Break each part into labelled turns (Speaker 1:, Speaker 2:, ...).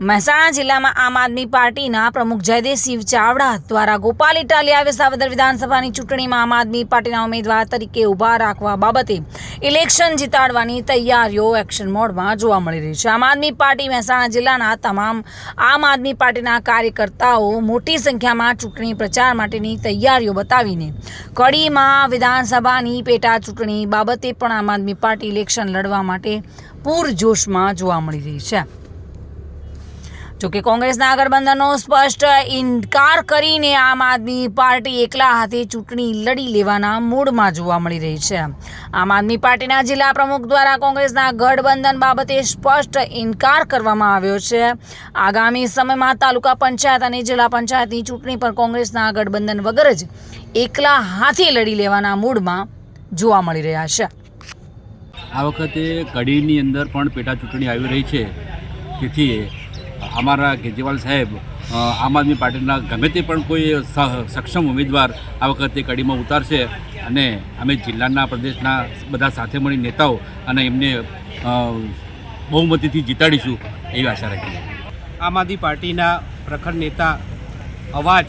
Speaker 1: મહેસાણા જિલ્લામાં આમ આદમી પાર્ટીના પ્રમુખ જયદેવસિંહ ચાવડા દ્વારા ગોપાલ ઇટાલી આવે સાવદર વિધાનસભાની ચૂંટણીમાં આમ આદમી પાર્ટીના ઉમેદવાર તરીકે ઊભા રાખવા બાબતે ઇલેક્શન જીતાડવાની તૈયારીઓ એક્શન મોડમાં જોવા મળી રહી છે. આમ આદમી પાર્ટી મહેસાણા જિલ્લાના તમામ આમ આદમી પાર્ટીના કાર્યકર્તાઓ મોટી સંખ્યામાં ચૂંટણી પ્રચાર માટેની તૈયારીઓ બતાવીને કડીમાં વિધાનસભાની પેટા ચૂંટણી બાબતે પણ આમ આદમી પાર્ટી ઇલેક્શન લડવા માટે પૂરજોશમાં જોવા મળી રહી છે. જોકે કોંગ્રેસના ગઠબંધનનો સ્પષ્ટ ઇનકાર કરીને આમ આદમી પાર્ટી એકલા હાથે ચૂંટણી લડી લેવાના મૂડમાં જોવા મળી રહી છે. આમ આદમી પાર્ટીના જિલ્લા પ્રમુખ દ્વારા કોંગ્રેસના ગઠબંધન બાબતે સ્પષ્ટ ઇનકાર કરવામાં આવ્યો છે. આગામી સમયમાં તાલુકા પંચાયત અને જિલ્લા પંચાયતની ચૂંટણી પર કોંગ્રેસના ગઠબંધન વગર જ એકલા હાથે લડી લેવાના મૂડમાં જોવા મળી રહ્યા છે.
Speaker 2: આ વખતે કડીની અંદર પણ પેટા ચૂંટણી આવી રહી છે. તેથી અમારા કેજરીવાલ સાહેબ આમ આદમી પાર્ટીના ગમે તે પણ કોઈ સક્ષમ ઉમેદવાર આ વખતે કડીમાં ઉતારશે અને અમે જિલ્લાના, પ્રદેશના બધા સાથે મળી નેતાઓ અને એમને બહુમતીથી જીતાડીશું એવી આશા રાખીએ.
Speaker 3: આમ આદમી પાર્ટીના પ્રખર નેતા, અવાજ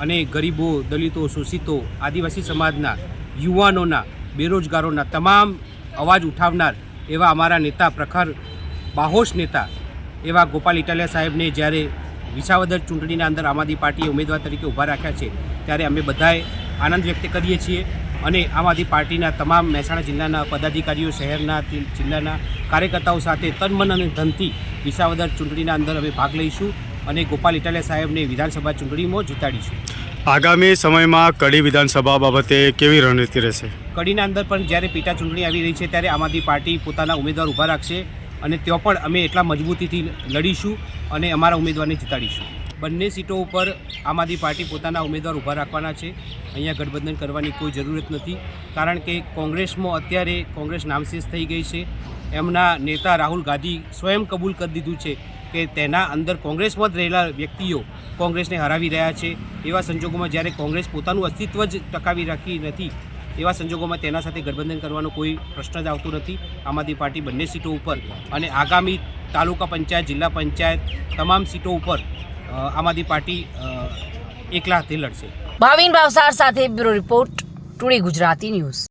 Speaker 3: અને ગરીબો, દલિતો, શોષિતો, આદિવાસી સમાજના, યુવાનોના, બેરોજગારોના તમામ અવાજ ઉઠાવનાર એવા અમારા નેતા, પ્રખર બાહોશ નેતા એવા ગોપાલ ઇટાલિયા સાહેબને જ્યારે વિસાવદર ચૂંટણીના અંદર આમ આદમી પાર્ટીએ ઉમેદવાર તરીકે ઊભા રાખ્યા છે ત્યારે અમે બધાએ આનંદ વ્યક્ત કરીએ છીએ અને આમ આદમી પાર્ટીના તમામ મહેસાણા જિલ્લાના પદાધિકારીઓ શહેરના જિલ્લાના કાર્યકર્તાઓ સાથે તન મન અને ધનથી વિસાવદર ચૂંટણીના અંદર અમે ભાગ લઈશું અને ગોપાલ ઇટાલિયા સાહેબને વિધાનસભા ચૂંટણીમાં જીતાડીશું.
Speaker 4: આગામી સમયમાં કડી વિધાનસભા બાબતે કેવી રણનીતિ રહેશે?
Speaker 3: કડીના અંદર પણ જ્યારે પેટા ચૂંટણી આવી રહી છે ત્યારે આમ આદમી પાર્ટી પોતાના ઉમેદવાર ઊભા રાખશે અને ત્યાં પણ અમે એટલા મજબૂતીથી લડીશું અને અમારા ઉમેદવારને જીતાડીશું. બંને સીટો ઉપર આમ આદમી પાર્ટી પોતાના ઉમેદવાર ઊભા રાખવાના છે. અહીંયા ગઠબંધન કરવાની કોઈ જરૂરત નથી, કારણ કે કોંગ્રેસમાં અત્યારે કોંગ્રેસ નામશેષ થઈ ગઈ છે. એમના નેતા રાહુલ ગાંધી સ્વયં કબૂલ કરી દીધું છે કે તેના અંદર કોંગ્રેસમાં જ રહેલા વ્યક્તિઓ કોંગ્રેસને હરાવી રહ્યા છે. એવા સંજોગોમાં જ્યારે કોંગ્રેસ પોતાનું અસ્તિત્વ જ ટકાવી રાખી નથી એવા સંજોગોમાં તેના સાથે ગઠબંધન કરવાનો કોઈ પ્રશ્ન જ આવતો નથી. આમ આદમી પાર્ટી બંને સીટો ઉપર અને આગામી તાલુકા પંચાયત, જિલ્લા પંચાયત તમામ સીટો ઉપર આમ આદમી પાર્ટી એકલા હાથે લડશે.
Speaker 1: ભાવિન ભાવસાર સાથે bureau report, today Gujarati news.